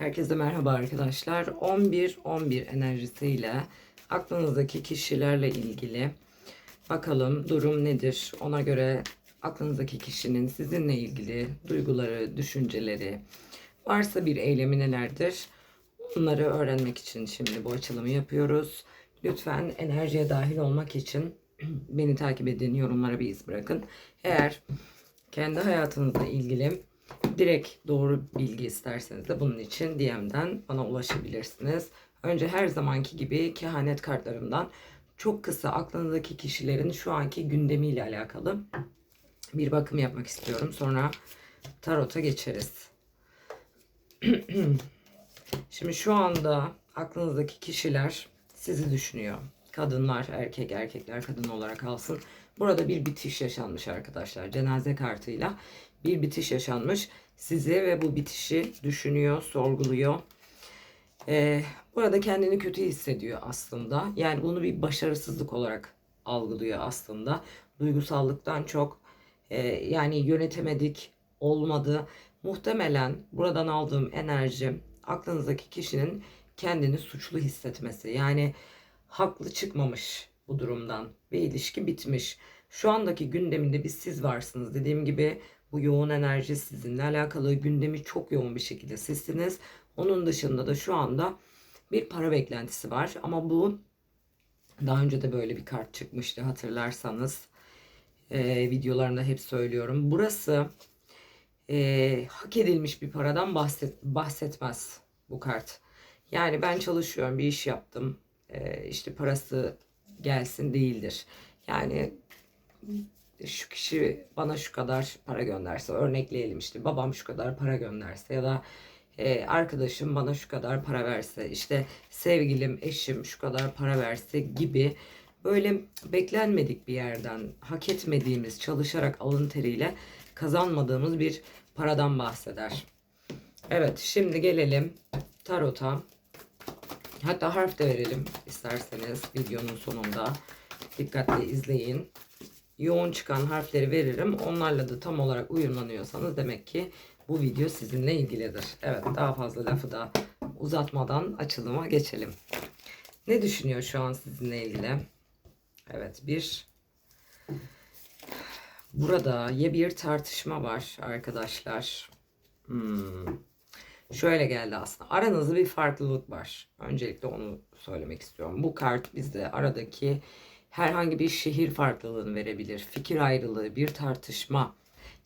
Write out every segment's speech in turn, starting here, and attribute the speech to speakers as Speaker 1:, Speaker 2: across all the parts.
Speaker 1: Herkese merhaba arkadaşlar. 11-11 enerjisiyle aklınızdaki kişilerle ilgili bakalım durum nedir? Ona göre aklınızdaki kişinin sizinle ilgili duyguları, düşünceleri, varsa bir eylemi nelerdir? Bunları öğrenmek için şimdi bu açılımı yapıyoruz. Lütfen enerjiye dahil olmak için beni takip edin, yorumlara bir iz bırakın. Eğer kendi hayatınızla ilgili direkt doğru bilgi isterseniz de bunun için DM'den bana ulaşabilirsiniz. Önce her zamanki gibi kehanet kartlarımdan çok kısa aklınızdaki kişilerin şu anki gündemiyle alakalı bir bakım yapmak istiyorum. Sonra tarota geçeriz. Şimdi şu anda aklınızdaki kişiler sizi düşünüyor. Kadınlar, erkek, erkekler kadın olarak alsın. Burada bir bitiş yaşanmış arkadaşlar. Cenaze kartıyla bir bitiş yaşanmış. Sizi ve bu bitişi düşünüyor, sorguluyor. Ee, burada kendini kötü hissediyor aslında. Yani bunu bir başarısızlık olarak algılıyor aslında. Duygusallıktan çok e, yani yönetemedik, olmadı. Muhtemelen buradan aldığım enerji aklınızdaki kişinin kendini suçlu hissetmesi. Yani haklı çıkmamış bu durumdan ve ilişki bitmiş. Şu andaki gündeminde bir siz varsınız. Dediğim gibi bu yoğun enerji sizinle alakalı. Gündemi çok yoğun bir şekilde sizsiniz. Onun dışında da şu anda bir para beklentisi var. Ama bu daha önce de böyle bir kart çıkmıştı hatırlarsanız. Ee, videolarımda hep söylüyorum. Burası e, hak edilmiş bir paradan bahset, bahsetmez bu kart. Yani ben çalışıyorum, bir iş yaptım. E, işte parası gelsin değildir. Yani şu kişi bana şu kadar para gönderse, örnekleyelim işte babam şu kadar para gönderse ya da e, arkadaşım bana şu kadar para verse, işte sevgilim, eşim şu kadar para verse gibi böyle beklenmedik bir yerden hak etmediğimiz, çalışarak alın teriyle kazanmadığımız bir paradan bahseder. Evet, şimdi gelelim tarota. Hatta harf de verelim isterseniz videonun sonunda. Dikkatli izleyin. Yoğun çıkan harfleri veririm. Onlarla da tam olarak uyumlanıyorsanız demek ki bu video sizinle ilgilidir. Evet daha fazla lafı da uzatmadan açılıma geçelim. Ne düşünüyor şu an sizinle ilgili? Evet bir burada ya bir tartışma var arkadaşlar. Hmm. Şöyle geldi aslında. Aranızda bir farklılık var. Öncelikle onu söylemek istiyorum. Bu kart bizde aradaki herhangi bir şehir farklılığını verebilir. Fikir ayrılığı, bir tartışma,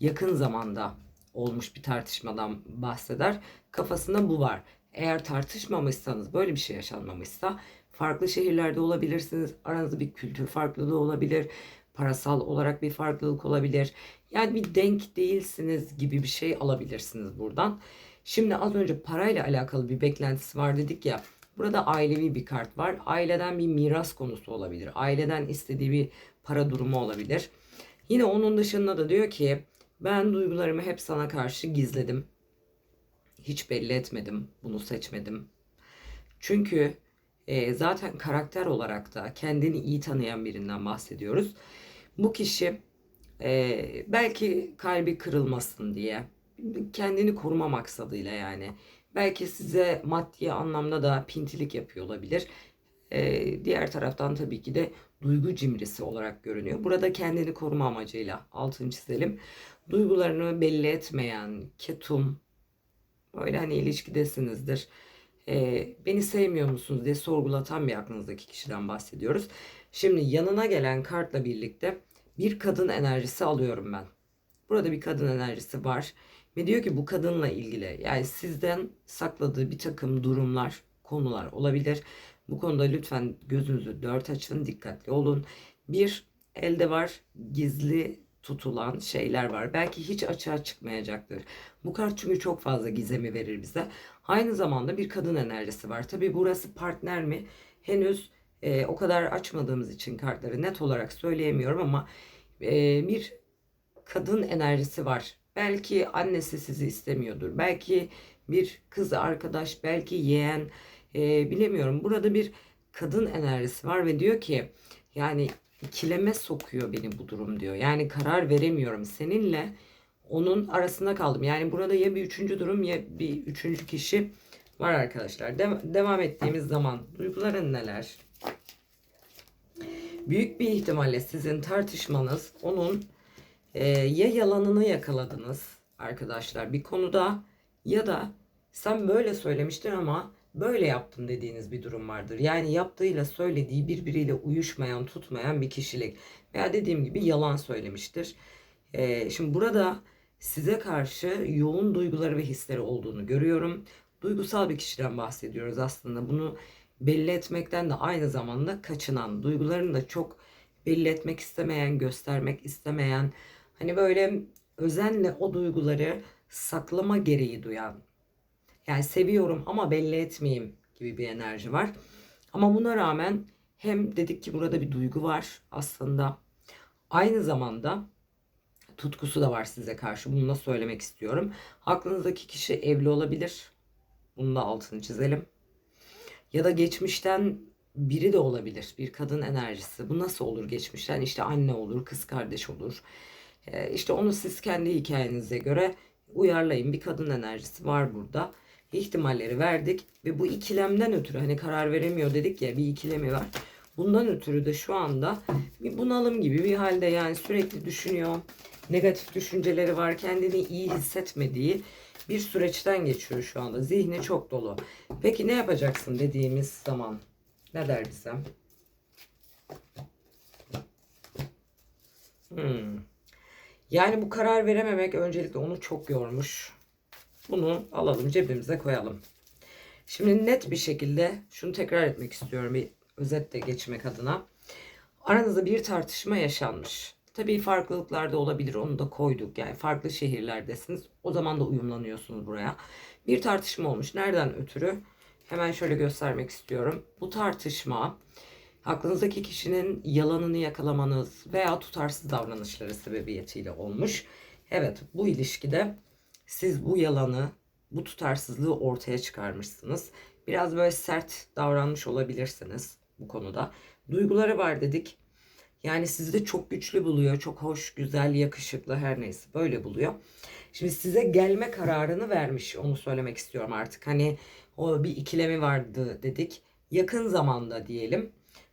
Speaker 1: yakın zamanda olmuş bir tartışmadan bahseder. Kafasında bu var. Eğer tartışmamışsanız, böyle bir şey yaşanmamışsa farklı şehirlerde olabilirsiniz. Aranızda bir kültür farklılığı olabilir. Parasal olarak bir farklılık olabilir. Yani bir denk değilsiniz gibi bir şey alabilirsiniz buradan. Şimdi az önce parayla alakalı bir beklentisi var dedik ya. Burada ailevi bir kart var. Aileden bir miras konusu olabilir. Aileden istediği bir para durumu olabilir. Yine onun dışında da diyor ki ben duygularımı hep sana karşı gizledim. Hiç belli etmedim. Bunu seçmedim. Çünkü e, zaten karakter olarak da kendini iyi tanıyan birinden bahsediyoruz. Bu kişi e, belki kalbi kırılmasın diye kendini koruma maksadıyla yani. Belki size maddi anlamda da pintilik yapıyor olabilir. Ee, diğer taraftan tabii ki de duygu cimrisi olarak görünüyor. Burada kendini koruma amacıyla altını çizelim. Duygularını belli etmeyen, ketum, öyle hani ilişkidesinizdir. Ee, beni sevmiyor musunuz diye sorgulatan bir aklınızdaki kişiden bahsediyoruz. Şimdi yanına gelen kartla birlikte bir kadın enerjisi alıyorum ben. Burada bir kadın enerjisi var. Ve diyor ki bu kadınla ilgili yani sizden sakladığı bir takım durumlar, konular olabilir. Bu konuda lütfen gözünüzü dört açın, dikkatli olun. Bir, elde var gizli tutulan şeyler var. Belki hiç açığa çıkmayacaktır. Bu kart çünkü çok fazla gizemi verir bize. Aynı zamanda bir kadın enerjisi var. Tabi burası partner mi? Henüz e, o kadar açmadığımız için kartları net olarak söyleyemiyorum ama e, bir kadın enerjisi var Belki annesi sizi istemiyordur. Belki bir kız arkadaş, belki yeğen e, bilemiyorum. Burada bir kadın enerjisi var ve diyor ki yani ikileme sokuyor beni bu durum diyor. Yani karar veremiyorum. Seninle onun arasında kaldım. Yani burada ya bir üçüncü durum ya bir üçüncü kişi var arkadaşlar. Dem- devam ettiğimiz zaman duyguların neler? Büyük bir ihtimalle sizin tartışmanız onun e, ya yalanını yakaladınız arkadaşlar bir konuda ya da sen böyle söylemiştin ama böyle yaptın dediğiniz bir durum vardır. Yani yaptığıyla söylediği birbiriyle uyuşmayan, tutmayan bir kişilik veya dediğim gibi yalan söylemiştir. E, şimdi burada size karşı yoğun duyguları ve hisleri olduğunu görüyorum. Duygusal bir kişiden bahsediyoruz aslında. Bunu belli etmekten de aynı zamanda kaçınan, duygularını da çok belli etmek istemeyen, göstermek istemeyen, hani böyle özenle o duyguları saklama gereği duyan, yani seviyorum ama belli etmeyeyim gibi bir enerji var. Ama buna rağmen hem dedik ki burada bir duygu var aslında. Aynı zamanda tutkusu da var size karşı. Bunu da söylemek istiyorum. Aklınızdaki kişi evli olabilir. Bunun da altını çizelim. Ya da geçmişten biri de olabilir. Bir kadın enerjisi. Bu nasıl olur geçmişten? İşte anne olur, kız kardeş olur. Ee, işte onu siz kendi hikayenize göre uyarlayın. Bir kadın enerjisi var burada. İhtimalleri verdik ve bu ikilemden ötürü hani karar veremiyor dedik ya bir ikilemi var. Bundan ötürü de şu anda bir bunalım gibi bir halde yani sürekli düşünüyor. Negatif düşünceleri var. Kendini iyi hissetmediği bir süreçten geçiyor şu anda. Zihni çok dolu. Peki ne yapacaksın dediğimiz zaman ne der bize? Hmm. Yani bu karar verememek öncelikle onu çok yormuş. Bunu alalım cebimize koyalım. Şimdi net bir şekilde şunu tekrar etmek istiyorum bir özetle geçmek adına. Aranızda bir tartışma yaşanmış. Tabii farklılıklar da olabilir onu da koyduk. Yani farklı şehirlerdesiniz. O zaman da uyumlanıyorsunuz buraya. Bir tartışma olmuş. Nereden ötürü? Hemen şöyle göstermek istiyorum. Bu tartışma aklınızdaki kişinin yalanını yakalamanız veya tutarsız davranışları sebebiyetiyle olmuş. Evet bu ilişkide siz bu yalanı, bu tutarsızlığı ortaya çıkarmışsınız. Biraz böyle sert davranmış olabilirsiniz bu konuda. Duyguları var dedik. Yani sizi de çok güçlü buluyor. Çok hoş, güzel, yakışıklı her neyse böyle buluyor. Şimdi size gelme kararını vermiş. Onu söylemek istiyorum artık. Hani o bir ikilemi vardı dedik. Yakın zamanda diyelim.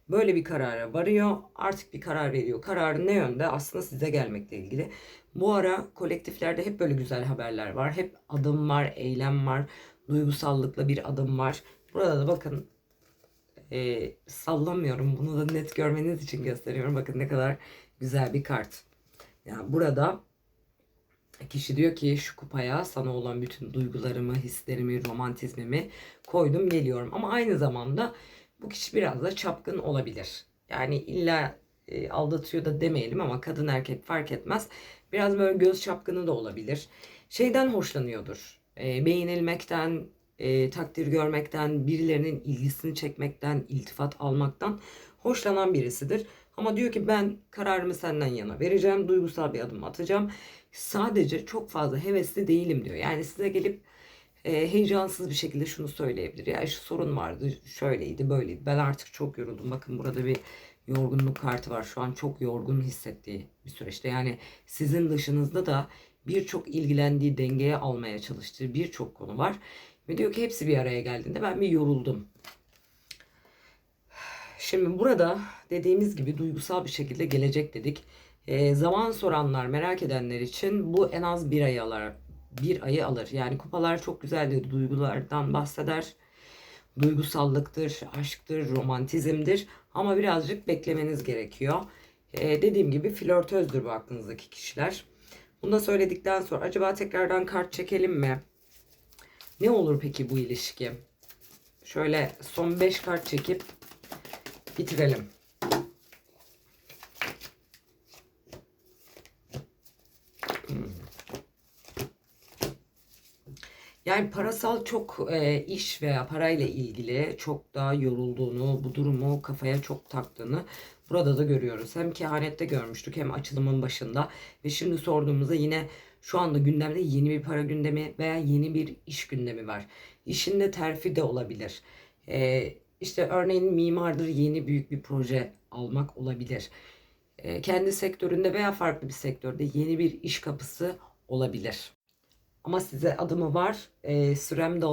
Speaker 1: Böyle bir karara varıyor. Artık bir karar veriyor. Kararı ne yönde? Aslında size gelmekle ilgili. Bu ara kolektiflerde hep böyle güzel haberler var. Hep adım var, eylem var. Duygusallıkla bir adım var. Burada da bakın e, sallamıyorum. Bunu da net görmeniz için gösteriyorum. Bakın ne kadar güzel bir kart. Yani burada kişi diyor ki şu kupaya sana olan bütün duygularımı, hislerimi, romantizmimi koydum geliyorum. Ama aynı zamanda bu kişi biraz da çapkın olabilir. Yani illa e, aldatıyor da demeyelim ama kadın erkek fark etmez. Biraz böyle göz çapkını da olabilir. Şeyden hoşlanıyordur. E, beğenilmekten, e, takdir görmekten, birilerinin ilgisini çekmekten, iltifat almaktan hoşlanan birisidir. Ama diyor ki ben kararımı senden yana vereceğim, duygusal bir adım atacağım. Sadece çok fazla hevesli değilim diyor. Yani size gelip e, heyecansız bir şekilde şunu söyleyebilir. Ya şu sorun vardı, şöyleydi, böyleydi. Ben artık çok yoruldum. Bakın burada bir yorgunluk kartı var. Şu an çok yorgun hissettiği bir süreçte. Yani sizin dışınızda da birçok ilgilendiği, dengeye almaya çalıştığı birçok konu var. Ve diyor ki hepsi bir araya geldiğinde ben bir yoruldum. Şimdi burada dediğimiz gibi duygusal bir şekilde gelecek dedik. E, zaman soranlar, merak edenler için bu en az bir ay alır. Bir ayı alır. Yani kupalar çok güzeldir. Duygulardan bahseder. Duygusallıktır, aşktır, romantizmdir. Ama birazcık beklemeniz gerekiyor. E, dediğim gibi flörtözdür bu aklınızdaki kişiler. Bunu da söyledikten sonra acaba tekrardan kart çekelim mi? Ne olur peki bu ilişki? Şöyle son 5 kart çekip bitirelim. Hmm. Yani parasal çok e, iş veya parayla ilgili çok daha yorulduğunu, bu durumu kafaya çok taktığını burada da görüyoruz. Hem kehanette görmüştük hem açılımın başında ve şimdi sorduğumuzda yine şu anda gündemde yeni bir para gündemi veya yeni bir iş gündemi var. İşinde terfi de olabilir. E, işte örneğin mimardır yeni büyük bir proje almak olabilir. E, kendi sektöründe veya farklı bir sektörde yeni bir iş kapısı olabilir. Ama size adımı var. E, sürem de